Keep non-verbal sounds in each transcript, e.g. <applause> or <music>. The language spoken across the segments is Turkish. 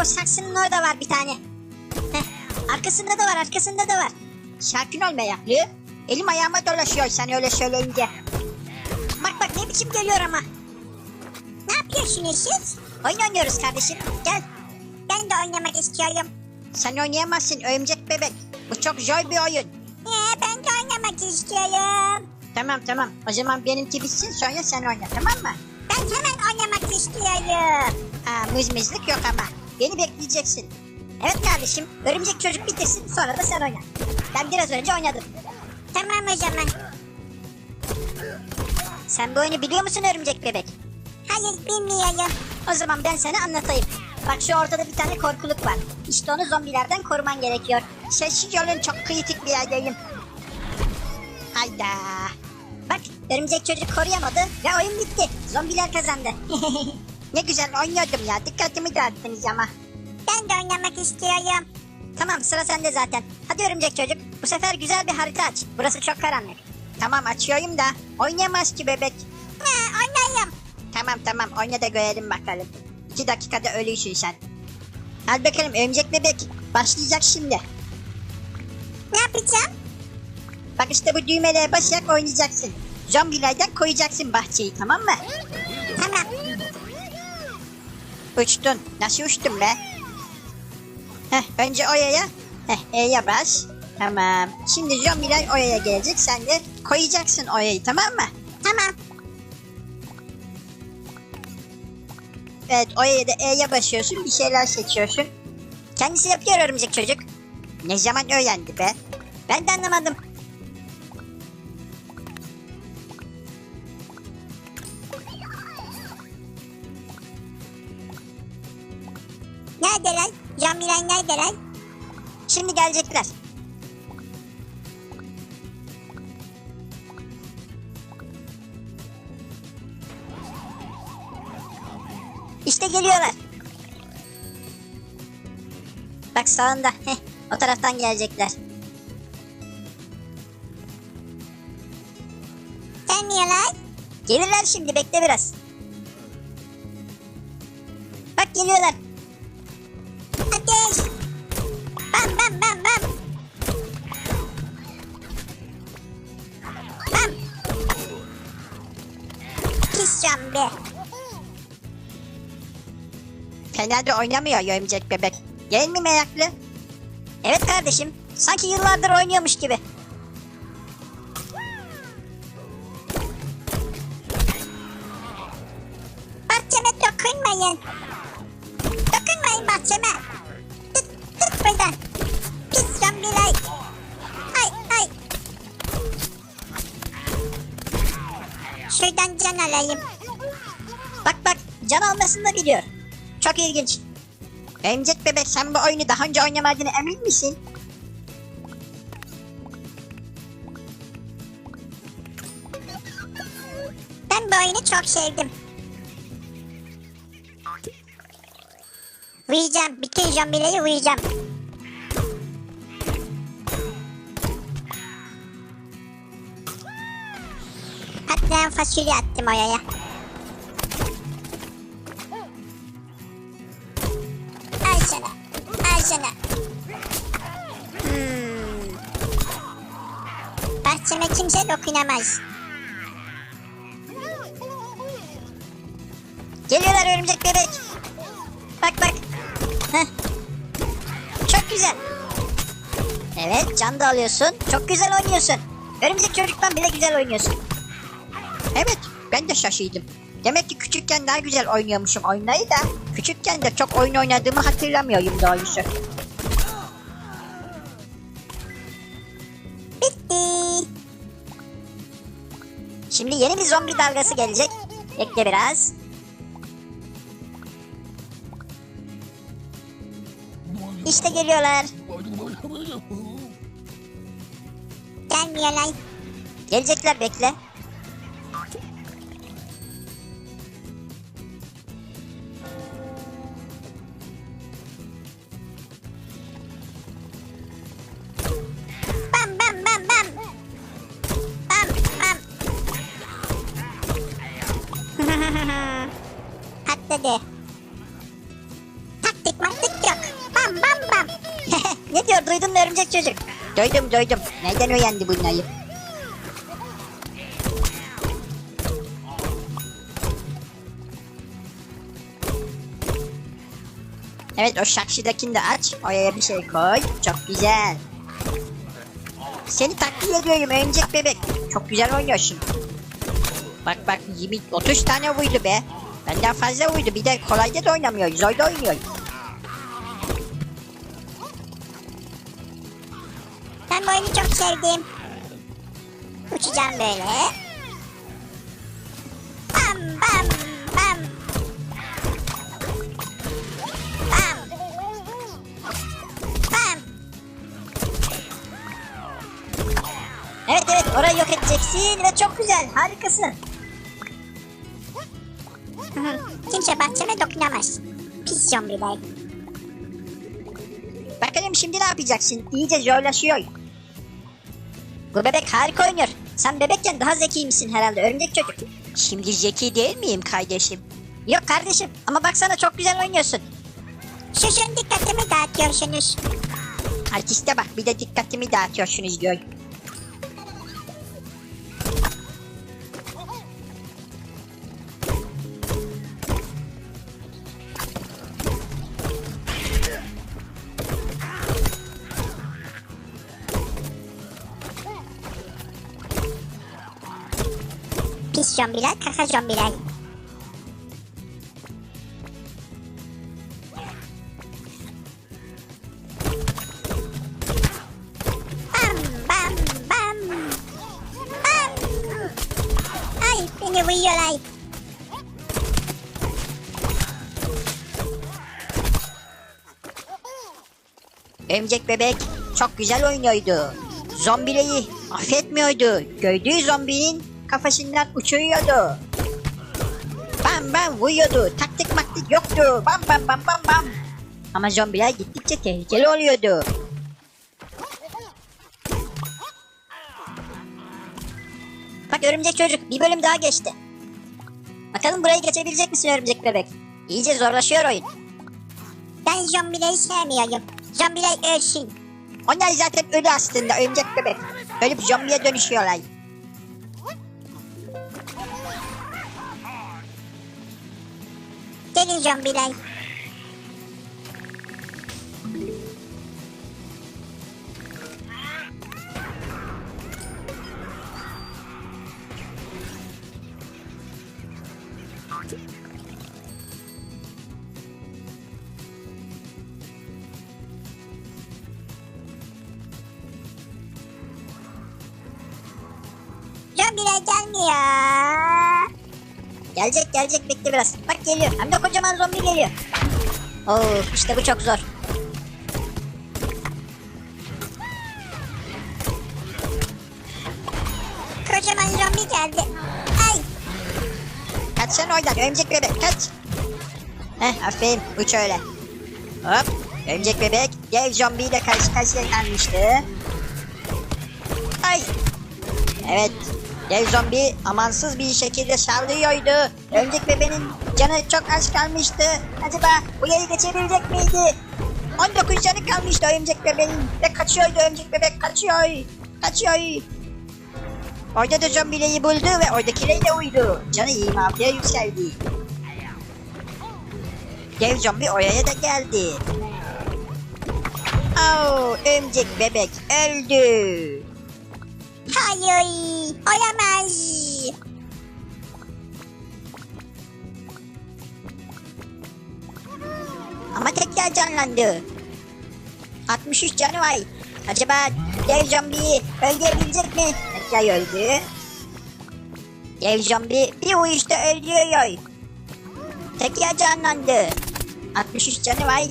o saksının orada var bir tane. Heh, arkasında da var arkasında da var. Sakin ol meyaklı. Elim ayağıma dolaşıyor sen öyle söyleyince. Bak bak ne biçim geliyor ama. Ne yapıyorsunuz siz? Oyun oynuyoruz kardeşim. Gel. Ben de oynamak istiyorum. Sen oynayamazsın örümcek bebek. Bu çok zor bir oyun. Ee, ben de oynamak istiyorum. Tamam tamam. O zaman benimki bitsin sonra sen oyna tamam mı? Ben hemen oynamak istiyorum. Aa, mızmızlık yok ama. Beni bekleyeceksin. Evet kardeşim. Örümcek çocuk bitirsin sonra da sen oyna. Ben biraz önce oynadım. Tamam o zaman. Sen bu oyunu biliyor musun örümcek bebek? Hayır bilmiyorum. O zaman ben sana anlatayım. Bak şu ortada bir tane korkuluk var. İşte onu zombilerden koruman gerekiyor. Sessiz olun çok kritik bir yerdeyim. Hayda. Bak örümcek çocuk koruyamadı ve oyun bitti. Zombiler kazandı. <laughs> Ne güzel oynuyordum ya. Dikkatimi dağıttınız ama. ben de oynamak istiyorum. Tamam sıra sende zaten. Hadi örümcek çocuk. Bu sefer güzel bir harita aç. Burası çok karanlık. Tamam açıyorum da. Oynayamaz ki bebek. He oynayayım. Tamam tamam oyna da görelim bakalım. İki dakikada ölüysün sen. Hadi bakalım örümcek bebek. Başlayacak şimdi. Ne yapacağım? Bak işte bu düğmelere basarak oynayacaksın. Zombilerden koyacaksın bahçeyi tamam mı? Tamam. Uçtun. Nasıl uçtun be? Heh önce oyaya. Heh E'ye bas. Tamam. Şimdi zombiler oyaya gelecek. Sen de koyacaksın oyayı tamam mı? Tamam. Evet oyaya da E'ye basıyorsun. Bir şeyler seçiyorsun. Kendisi yapıyor örümcek çocuk. Ne zaman öğrendi be? Ben de anlamadım. Camiler neredeler? Şimdi gelecekler. İşte geliyorlar. Bak sağında. Heh, o taraftan gelecekler. Gelmiyorlar. Gelirler şimdi bekle biraz. Bak geliyorlar. Fena da oynamıyor örümcek bebek. Değil mi meraklı? Evet kardeşim. Sanki yıllardır oynuyormuş gibi. Bahçeme dokunmayın. Dokunmayın bahçeme. Tut, tut buradan. Pis zombiler. Ay ay. Şuradan can alayım. Bak bak can almasını da biliyor. Çok ilginç. Örümcek bebek sen bu oyunu daha önce oynamadığını emin misin? Ben bu oyunu çok sevdim. Uyuyacağım. Bütün zombileri uyuyacağım. Hatta fasulye attım oraya. Sana. Hmm. Bahçeme kimse dokunamaz. Geliyorlar örümcek bebek. Bak bak. Heh. Çok güzel. Evet can da alıyorsun. Çok güzel oynuyorsun. Örümcek çocuktan bile güzel oynuyorsun. Evet ben de şaşırdım. Demek ki küçükken daha güzel oynuyormuşum oyunları da. Küçükken de çok oyun oynadığımı hatırlamıyorum doğrusu. Bitti. Şimdi yeni bir zombi dalgası gelecek. Bekle biraz. İşte geliyorlar. Gelmiyorlar. Gelecekler bekle. Patladı. Taktik maktik yok. Bam bam bam. <laughs> ne diyor duydun mu örümcek çocuk? Duydum duydum. Neden uyandı bunları? Evet o şakşidakini de aç. Oraya bir şey koy. Çok güzel. Seni takdir ediyorum örümcek bebek. Çok güzel oynuyorsun. Bak bak 20 30 tane vurdu be. Benden fazla vurdu. Bir de kolayda da oynamıyor. Zorda oynuyor. Ben bu oyunu çok sevdim. Uçacağım böyle. Bam bam bam. Bam. Bam. Evet evet orayı yok edeceksin ve çok güzel harikasın. Kimse bahçeme dokunamaz. Pis zombiler. Bakalım şimdi ne yapacaksın? İyice zorlaşıyor. Bu bebek harika oynuyor. Sen bebekken daha zekiymişsin herhalde örümcek çocuk. Şimdi zeki değil miyim kardeşim? Yok kardeşim ama baksana çok güzel oynuyorsun. Sizin dikkatimi dağıtıyorsunuz. Artiste bak bir de dikkatimi dağıtıyorsunuz diyor. Pis zombiler, kaka zombiler. Bam bam bam. Bam. Ay beni vuruyorlar. Örümcek bebek çok güzel oynuyordu. Zombileri affetmiyordu. Gördüğü zombinin kafasından uçuruyordu. Bam bam vuruyordu. Taktik maktik yoktu. Bam bam bam bam bam. Ama zombiler gittikçe tehlikeli oluyordu. Bak örümcek çocuk bir bölüm daha geçti. Bakalım burayı geçebilecek misin örümcek bebek? İyice zorlaşıyor oyun. Ben zombileri sevmiyorum. Zombiler ölsün. Onlar zaten ölü aslında örümcek bebek. Ölüp zombiye dönüşüyorlar. Gelin zombiler. Zombiler gelmiyor. Gelecek gelecek bekle biraz. Bak geliyor. Hem de kocaman zombi geliyor. Oo işte bu çok zor. Kocaman zombi geldi. Ay Kaç sen oradan örümcek bebek kaç. Heh aferin uç öyle. Hop örümcek bebek dev zombiyle karşı karşıya kalmıştı. Ay. Evet dev zombi amansız bir şekilde saldırıyordu. Örümcek bebeğin canı çok az kalmıştı. Acaba bu yeri geçebilecek miydi? 19 canı kalmıştı örümcek bebeğin ve kaçıyordu örümcek bebek kaçıyor. Kaçıyor. Orada da zombileri buldu ve oradakileri uydu. Canı 26'ya yükseldi. Dev zombi oraya da geldi. Oh, örümcek bebek öldü. Hayır olamaz. Ama tekrar canlandı. 63 canı var. Acaba dev zombiyi öldürebilecek mi? Tekrar öldü. Dev zombi bir uyuşta öldürüyor. Tekrar canlandı. 63 canı var.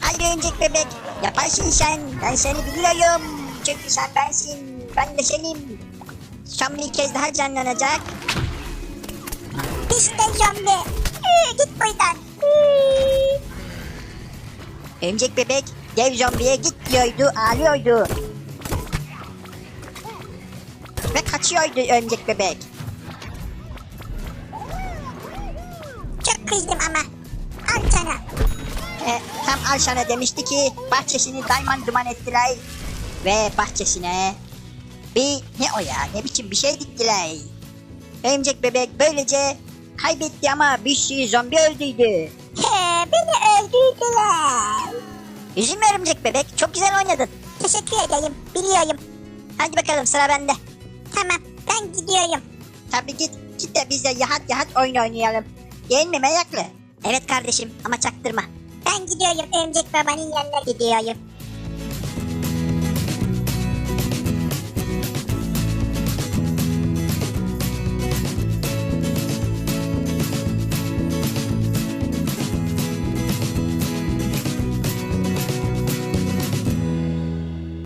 Hadi örümcek bebek. Yaparsın sen. Ben seni biliyorum. Çünkü sen bensin. Ben de. Son bir kez daha canlanacak. İşte zombi. Ee, git buradan. Ee. Örümcek bebek dev zombiye git diyordu, ağlıyordu. Ve kaçıyordu örümcek bebek. Çok kızdım ama. Al sana. Alşan'a demişti ki bahçesini dayman duman ettiler. Ve bahçesine bir ne o ya ne biçim bir şey diktiler. Örümcek bebek böylece kaybetti ama bir sürü zombi öldüydü. He, beni öldürdüler. Üzülme örümcek bebek çok güzel oynadın. Teşekkür ederim. Biliyorum. Hadi bakalım sıra bende. Tamam. Ben gidiyorum. Tabii git git de biz de yahat yahat oyun oynayalım. Mi meyaklı? Evet kardeşim ama çaktırma. Ben gidiyorum. Örümcek babanın yanına gidiyorum.